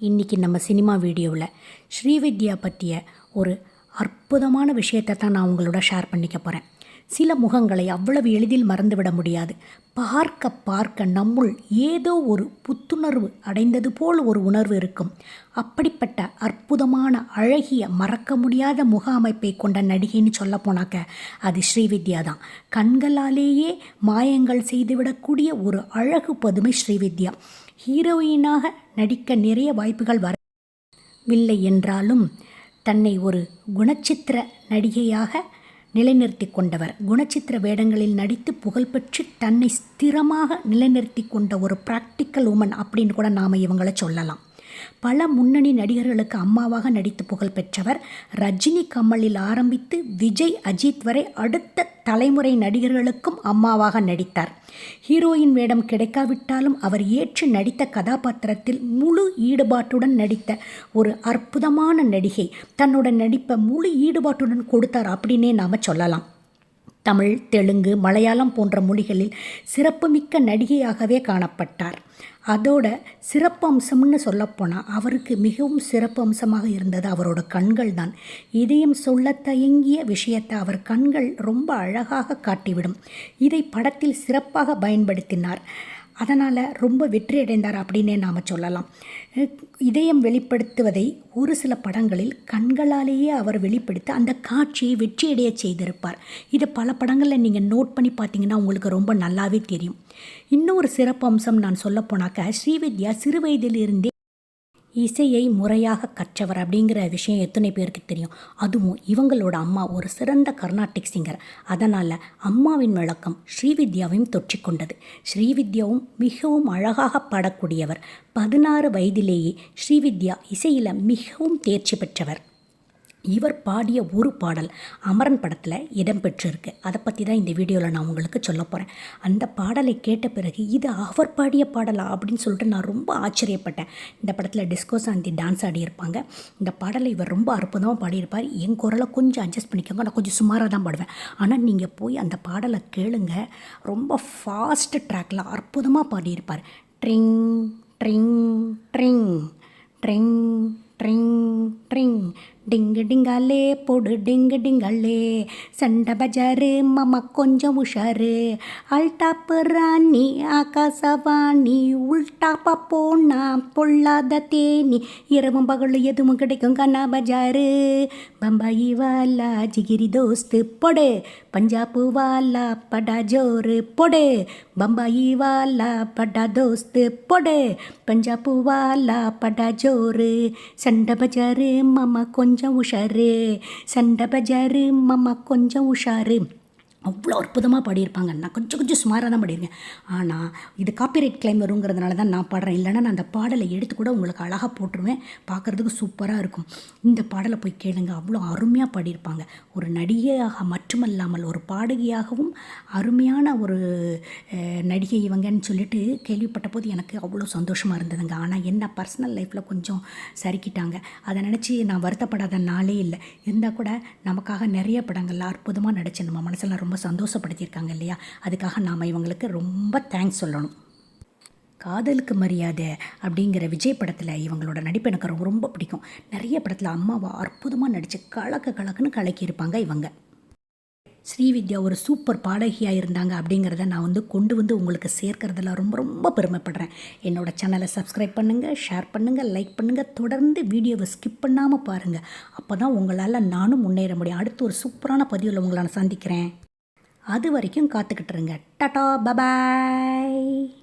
இன்றைக்கி நம்ம சினிமா வீடியோவில் ஸ்ரீவித்யா பற்றிய ஒரு அற்புதமான விஷயத்தை தான் நான் உங்களோட ஷேர் பண்ணிக்க போகிறேன் சில முகங்களை அவ்வளவு எளிதில் மறந்துவிட முடியாது. பார்க்க பார்க்க நம்முள் ஏதோ ஒரு புத்துணர்வு அடைந்தது போல் ஒரு உணர்வு இருக்கும். அப்படிப்பட்ட அற்புதமான அழகிய மறக்க முடியாத முக அமைப்பை கொண்ட நடிகைன்னு சொல்ல போனாக்க அது ஸ்ரீவித்யா தான். கண்களாலேயே மாயங்கள் செய்துவிடக்கூடிய ஒரு அழகு பதுமை ஸ்ரீவித்யா. ஹீரோயினாக நடிக்க நிறைய வாய்ப்புகள் வரவில்லை என்றாலும் தன்னை ஒரு குணச்சித்திர நடிகையாக நிலைநிறுத்தி கொண்டவர். குணச்சித்திர வேடங்களில் நடித்து புகழ்பெற்று தன்னை ஸ்திரமாக நிலைநிறுத்தி கொண்ட ஒரு ப்ராக்டிக்கல் உமன் அப்படின்னு கூட நாம் இவங்களை சொல்லலாம். பல முன்னணி நடிகர்களுக்கு அம்மாவாக நடித்து புகழ் பெற்றவர். ரஜினி கமலில் ஆரம்பித்து விஜய் அஜித் வரை அடுத்த தலைமுறை நடிகர்களுக்கும் அம்மாவாக நடித்தார். ஹீரோயின் வேடம் கிடைக்காவிட்டாலும் அவர் ஏற்று நடித்த கதாபாத்திரத்தில் முழு ஈடுபாட்டுடன் நடித்த ஒரு அற்புதமான நடிகை. தன்னோட நடிப்பை முழு ஈடுபாட்டுடன் கொடுத்தார் அப்படின்னே நாம் சொல்லலாம். தமிழ் தெலுங்கு மலையாளம் போன்ற மொழிகளில் சிறப்புமிக்க நடிகையாகவே காணப்பட்டார். அதோட சிறப்பு அம்சம்னு சொல்லப்போனால் அவருக்கு மிகவும் சிறப்பு அம்சமாக இருந்தது அவரோட கண்கள் தான். இதயம் சொல்ல தயங்கிய விஷயத்தை அவர் கண்கள் ரொம்ப அழகாக காட்டிவிடும். இதை படத்தில் சிறப்பாக பயன்படுத்தினார். அதனால் ரொம்ப வெற்றி அடைந்தார் அப்படின்னே நாம் சொல்லலாம். இதயம் வெளிப்படுத்துவதை ஒரு சில படங்களில் கண்களாலேயே அவர் வெளிப்படுத்த அந்த காட்சியை வெற்றியடைய செய்திருப்பார். இதை பல படங்களில் நீங்கள் நோட் பண்ணி பார்த்தீங்கன்னா உங்களுக்கு ரொம்ப நல்லாவே தெரியும். இன்னொரு சிறப்பு அம்சம் நான் சொல்லப்போனாக்க ஸ்ரீவித்யா சிறு வயதிலிருந்தே இசையை முறையாக கற்றவர் அப்படிங்கிற விஷயம் எத்தனை பேருக்கு தெரியும்? அதுவும் இவங்களோட அம்மா ஒரு சிறந்த கர்நாடிக் சிங்கர் அதனால் அம்மாவின் விளக்கம் ஸ்ரீவித்யாவையும் தொற்றிக்கொண்டது ஸ்ரீவித்யாவும் மிகவும் அழகாக பாடக்கூடியவர். பதினாறு வயதிலேயே ஸ்ரீவித்யா இசையில் மிகவும் தேர்ச்சி பெற்றவர். இவர் பாடிய ஒரு பாடல் அமரன் படத்தில் இடம்பெற்றிருக்கு அதை பற்றி தான் இந்த வீடியோவில் நான் உங்களுக்கு சொல்ல போகிறேன் அந்த பாடலை கேட்ட பிறகு இது அவர் பாடிய பாடலா? அப்படின்னு சொல்லிட்டு நான் ரொம்ப ஆச்சரியப்பட்டேன். இந்த படத்தில் டிஸ்கோ சாந்தி டான்ஸ் ஆடியிருப்பாங்க இந்த பாடலை இவர் ரொம்ப அற்புதமாக பாடியிருப்பார். என் குரலை கொஞ்சம் அட்ஜஸ்ட் பண்ணிக்கோங்க. நான் கொஞ்சம் சுமாராக தான் பாடுவேன். ஆனால் நீங்கள் போய் அந்த பாடலை கேளுங்க. ரொம்ப ஃபாஸ்ட் ட்ராக்கில் அற்புதமாக பாடியிருப்பார். ட்ரிங் ட்ரிங் ட்ரிங் ட்ரிங் ட்ரிங் ட்ரிங். டிங்கு டிங்காலே பொடு டிங்கு டிங்காலே சண்டை பஜாரு மாமா கொஞ்சம் உஷாரு. அல்டாப்பு ராணி ஆகாசவாணி உள்டாப்பா போனா பொல்லாத தேனி. இரவும் பகலும் எதுவும் கிடைக்கும் கண்ணா பஜாரு. பம்பாயி வாலா ஜிகிரி தோஸ்து பொடு. பஞ்சாபு வாலா படா ஜோரு பொடு. பம்பாயி வாலா படா தோஸ்து பொடு. பஞ்சாபு வாலா படா ஜோரு. சண்டை பஜாரு மாமா கொஞ்சம் உஷாரு. சண்டை பஜாரு மாமா கொஞ்சம் உஷாரு. அவ்வளோ அற்புதமாக பாடியிருப்பாங்க. நான் கொஞ்சம் கொஞ்சம் சுமாராக தான் பாடியிருக்கேன். ஆனால் இது காப்பிரைட் கிளைம் வருங்கிறதுனால தான் நான் பாடுறேன். இல்லைன்னா நான் அந்த பாடலை எடுத்து கூட உங்களுக்கு அழகாக போட்டுருவேன். பார்க்குறதுக்கு சூப்பராக இருக்கும். இந்த பாடலை போய் கேளுங்க. அவ்வளோ அருமையாக பாடியிருப்பாங்க. ஒரு நடிகையாக மட்டுமல்லாமல் ஒரு பாடகியாகவும் அருமையான ஒரு நடிகை இவங்கன்னு சொல்லிட்டு கேள்விப்பட்ட போது எனக்கு அவ்வளோ சந்தோஷமாக இருந்ததுங்க. ஆனால் என்ன பர்சனல் லைஃப்பில் கொஞ்சம் சரிக்கிட்டாங்க அதை நினச்சி நான் வருத்தப்படாத நாளே இல்லை. இருந்தால் கூட நமக்காக நிறைய படங்கள்லாம் அற்புதமாக நடிச்சு நம்ம மனசில் ரொம்ப ரொம்ப சந்தோஷப்படுத்தியிருக்காங்க இல்லையா? அதுக்காக நாம் இவங்களுக்கு ரொம்ப தேங்க்ஸ் சொல்லணும். காதலுக்கு மரியாதை அப்படிங்கிற விஜய் படத்தில் இவங்களோட நடிப்பு எனக்கு ரொம்ப ரொம்ப பிடிக்கும். நிறைய படத்தில் அம்மாவை அற்புதமாக நடித்து கலக்க கலக்குன்னு கலக்கியிருப்பாங்க இவங்க. ஸ்ரீவித்யா ஒரு சூப்பர் பாடகியாக இருந்தாங்க அப்படிங்கிறத நான் வந்து கொண்டு வந்து உங்களுக்கு சேர்க்கறதுல ரொம்ப ரொம்ப பெருமைப்படுறேன். என்னோட சேனலை சப்ஸ்கிரைப் பண்ணுங்கள் ஷேர் பண்ணுங்கள் லைக் பண்ணுங்கள் தொடர்ந்து வீடியோவை ஸ்கிப் பண்ணாமல் பாருங்கள் அப்போ தான் உங்களால் நானும் முன்னேற முடியும். அடுத்து ஒரு சூப்பரான பதிவில் உங்களை நான் சந்திக்கிறேன். அது வரைக்கும் காத்துக்கிட்டுருங்க டட்டா பபாய்.